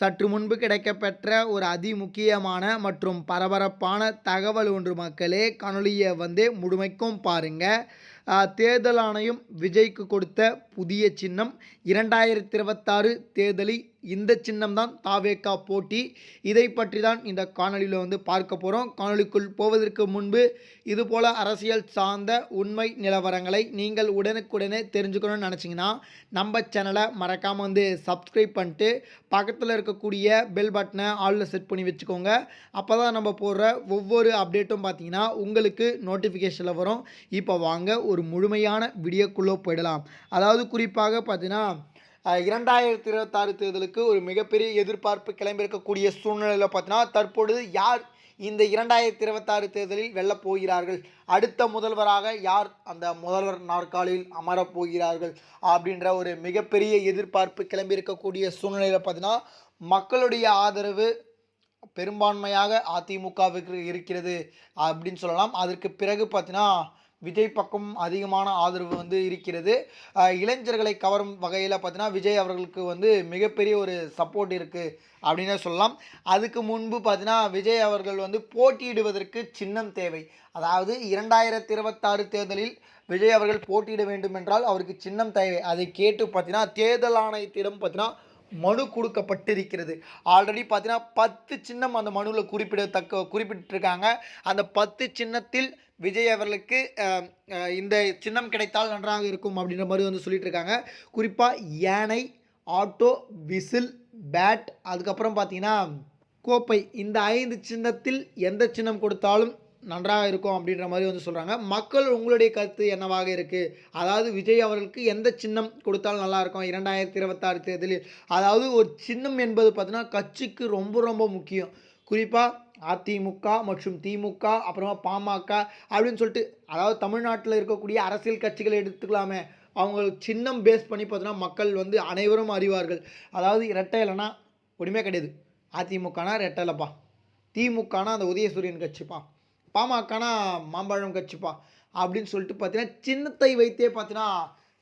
சற்று முன்பு கிடைக்கப்பெற்ற ஒரு அதிமுக்கியமான மற்றும் பரபரப்பான தகவல் ஒன்று மக்களே. காணொலியை வந்து முழுமைக்கும் பாருங்கள் தேர்தல் ஆணையம் விஜய்க்கு கொடுத்த புதிய சின்னம். இரண்டாயிரத்தி இருபத்தாறு தேர்தலில் இந்த சின்னம் தான் தாவேக்கா போட்டி. இதை பற்றி தான் இந்த காணொலியில் வந்து பார்க்க போகிறோம் காணொலிக்குள் போவதற்கு முன்பு இதுபோல் அரசியல் சார்ந்த உண்மை நிலவரங்களை நீங்கள் உடனுக்குடனே தெரிஞ்சுக்கணும்னு நினச்சிங்கன்னா நம்ம சேனலை மறக்காமல் வந்து சப்ஸ்கிரைப் பண்ணிட்டு பக்கத்தில் இருக்கக்கூடிய பெல் பட்டனை ஆளில் செட் பண்ணி வச்சுக்கோங்க. அப்போ தான் நம்ம போடுற ஒவ்வொரு அப்டேட்டும் பார்த்தீங்கன்னா உங்களுக்கு நோட்டிஃபிகேஷனில் வரும். இப்போ வாங்க ஒரு ஒரு முழுமையான வீடியோக்குள்ளே போயிடலாம். அதாவது குறிப்பாக பார்த்தீங்கன்னா இரண்டாயிரத்தி இருபத்தாறு தேர்தலுக்கு ஒரு மிகப்பெரிய எதிர்பார்ப்பு கிளம்பியிருக்கக்கூடிய சூழ்நிலையில் பார்த்தீங்கன்னா தற்பொழுது யார் இந்த இரண்டாயிரத்தி இருபத்தாறு தேர்தலில் வெல்லப் போகிறார்கள்? அடுத்த முதல்வராக யார் அந்த முதல்வர் நாற்காலியில் அமரப் போகிறார்கள்? அப்படின்ற ஒரு மிகப்பெரிய எதிர்பார்ப்பு கிளம்பியிருக்கக்கூடிய சூழ்நிலையில் பார்த்தீங்கன்னா மக்களுடைய ஆதரவு பெரும்பான்மையாக அதிமுகவுக்கு இருக்கிறது அப்படின்னு சொல்லலாம். அதற்கு பிறகு பார்த்தீங்கன்னா விஜய் பக்கம் அதிகமான ஆதரவு வந்து இருக்கிறது. இளைஞர்களை கவரும் வகையில் பார்த்தீங்கன்னா விஜய் அவர்களுக்கு வந்து மிகப்பெரிய ஒரு சப்போர்ட் இருக்குது அப்படின்னே சொல்லலாம். அதுக்கு முன்பு பார்த்தீங்கன்னா விஜய் அவர்கள் வந்து போட்டியிடுவதற்கு சின்னம் தேவை. அதாவது இரண்டாயிரத்தி இருபத்தாறு தேர்தலில் விஜய் அவர்கள் போட்டியிட வேண்டும் என்றால் அவருக்கு சின்னம் தேவை. அதை கேட்டு பார்த்தீங்கன்னா தேர்தல் ஆணையத்திடம் பார்த்தீங்கன்னா மனு கொடுக்கப்பட்டிருக்கிறது. ஆல்ரெடி பார்த்தீங்கன்னா பத்து சின்னம் அந்த மனுவில் குறிப்பிடத்தக்க குறிப்பிட்டிருக்காங்க. அந்த பத்து சின்னத்தில் விஜய் அவர்களுக்கு இந்த சின்னம் கிடைத்தால் நன்றாக இருக்கும் அப்படின்ற மாதிரி வந்து சொல்லிட்டு இருக்காங்க குறிப்பாக யானை ஆட்டோ விசில் பேட் அதுக்கப்புறம் பார்த்தீங்கன்னா கோப்பை. இந்த ஐந்து சின்னத்தில் எந்த சின்னம் கொடுத்தாலும் நன்றாக இருக்கும் அப்படின்ற மாதிரி வந்து சொல்கிறாங்க மக்கள் உங்களுடைய கருத்து என்னவாக இருக்குது அதாவது விஜய் அவர்களுக்கு எந்த சின்னம் கொடுத்தாலும் நல்லாயிருக்கும் இரண்டாயிரத்தி இருபத்தாறு தேர்தலில் அதாவது ஒரு சின்னம் என்பது பார்த்தீங்கன்னா கட்சிக்கு ரொம்ப ரொம்ப முக்கியம். குறிப்பாக அதிமுக மற்றும் திமுக அப்புறமா பாமக அப்படின்னு சொல்லிட்டு அதாவது தமிழ்நாட்டில் இருக்கக்கூடிய அரசியல் கட்சிகளை எடுத்துக்கலாமே. அவங்களுக்கு சின்னம் பேஸ் பண்ணி பார்த்தோன்னா மக்கள் வந்து அனைவரும் அறிவார்கள். அதாவது இரட்டை இல்லைன்னா ஒன்றுமே கிடையாது. அதிமுகனா ரெட்டை இல்லைப்பா திமுகனா அந்த உதயசூரியன் கட்சிப்பா. பாமகனா மாம்பழம் கட்சிப்பா அப்படின்னு சொல்லிட்டு பார்த்தீங்கன்னா சின்னத்தை வைத்தே பார்த்தீங்கன்னா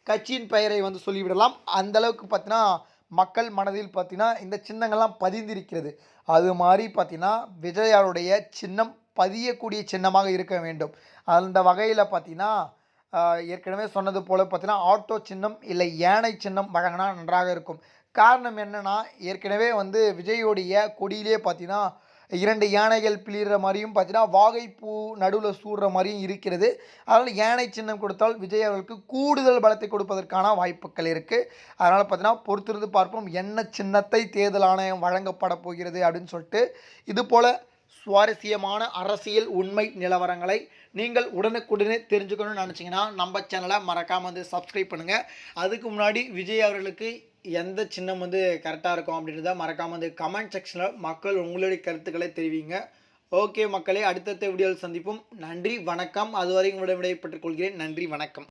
கட்சியின் பெயரை வந்து சொல்லிவிடலாம். அந்த அளவுக்கு பார்த்தீங்கன்னா மக்கள் மனதில் பார்த்தீங்கன்னா இந்த சின்னங்கள்லாம் பதிந்திருக்கிறது. அது மாதிரி பார்த்தீங்கன்னா விஜயாருடைய சின்னம் பதியக்கூடிய சின்னமாக இருக்க வேண்டும். அந்த வகையில் பார்த்தீங்கன்னா ஏற்கனவே சொன்னது போல் பார்த்தீங்கன்னா ஆட்டோ சின்னம் இல்லை யானை சின்னம் வழங்கினா நன்றாக இருக்கும். காரணம் என்னென்னா ஏற்கனவே வந்து விஜயோடைய கொடியிலே பார்த்தீங்கன்னா இரண்டு யானைகள் பிளிற மாதிரியும் பார்த்தீங்கன்னா வாகைப்பூ நடுவில் சூடுற மாதிரியும் இருக்கிறது. அதனால் யானை சின்னம் கொடுத்தால் விஜய் அவர்களுக்கு கூடுதல் பலத்தை கொடுப்பதற்கான வாய்ப்புகள் இருக்குது அதனால் பார்த்தீங்கன்னா பொறுத்திருந்து பார்ப்போம் என்ன சின்னத்தை தேர்தல் ஆணையம் வழங்கப்பட போகிறது அப்படின்னு சொல்லிட்டு. இது போல் சுவாரஸ்யமான அரசியல் உண்மை நிலவரங்களை நீங்கள் உடனுக்குடனே தெரிஞ்சுக்கணும்னு நினச்சிங்கன்னா நம்ம சேனலை மறக்காமல் வந்து சப்ஸ்கிரைப் பண்ணுங்கள் அதுக்கு முன்னாடி விஜய் அவர்களுக்கு எந்த சின்னம் வந்து கரெக்டாக இருக்கும் அப்படின்றத மறக்காமல் வந்து கமெண்ட் செக்ஷனில் மக்கள் உங்களுடைய கருத்துக்களை தெரிவிங்க. ஓகே மக்களே அடுத்தடுத்த வீடியோவில் சந்திப்போம். நன்றி வணக்கம். அதுவரை உங்களிடம் விடைபெற்றுக் கொள்கிறேன். நன்றி வணக்கம்.